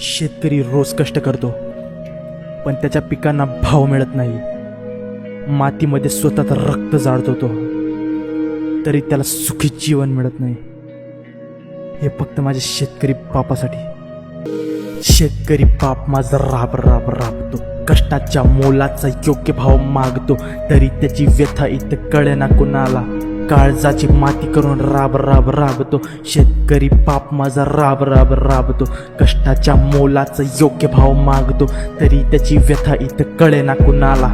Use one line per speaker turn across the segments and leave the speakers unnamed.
शेतकरी रोज कष्ट करतो. पण त्याच्या पिकांना भाव मिळत नाही. मातीमध्ये स्वतःचं रक्त जाळतो तो. तरी त्याला सुखी जीवन मिळत नाही. हे फक्त माझ्या शेतकरी बापासाठी. शेतकरी बाप माझा राब राब राबतो. कष्टाच्या मोलाचा योग्य भाव मागतो. तरी त्याची व्यथा इथं कळेना कुणाला. काळजाची माती करून राब राब राबतो. शेतकरी बाप माझा राब राब राबतो. कष्टाच्या मोलाचा योग्य भाव मागतो. तरी त्याची व्यथा इथं कळेना कुणाला.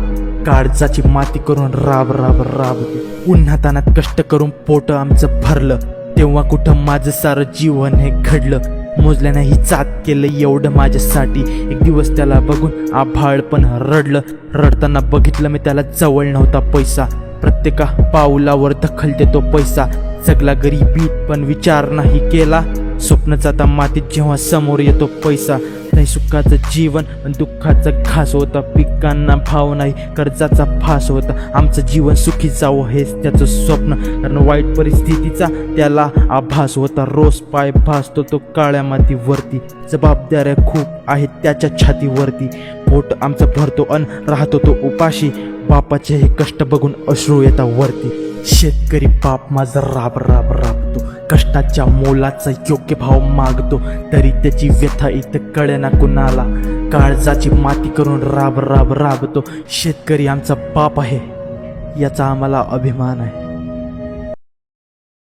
काळजाची माती करून राब राब राबतो. उन्हातानात कष्ट करून पोट आमचं भरलं. तेव्हा कुठं माझं सारं जीवन हे घडलं. मोजल्यानं ही चात केलं एवढं माझ्यासाठी. एक दिवस त्याला बघून आभाळ पण रडलं. रडताना बघितलं मी त्याला जवळ नव्हता पैसा. प्रत्येका पाऊलावर दखल देतो पैसा. जगला गरीबी पण विचार नाही केला. स्वप्नाचा आता मातीत जेव्हा समोर येतो पैसा. नाही सुखाचं जीवन पण दुःखाचं घास होता. पिकांना भाव नाही कर्जाचा फास होता. आमचं जीवन सुखी जावं हेच त्याचं स्वप्न. कारण वाईट परिस्थितीचा त्याला आभास होता. रोज पाय भासतो तो काळ्या मातीवरती. जबाबदाऱ्या खूप आहेत त्याच्या छातीवरती. पोट आमचं भरतो अन राहतो तो उपाशी. बापाचे हे कष्ट बघून अश्रू येतात वरती. शेतकरी बाप माझा राब राब राबतो. कष्टाच्या मोलाचा योग्य भाव मागतो. तरी त्याची व्यथा इथं कळेना कुणाला. काळजाची माती करून राब राब राबतो. शेतकरी आमचा बाप आहे याचा आम्हाला अभिमान आहे.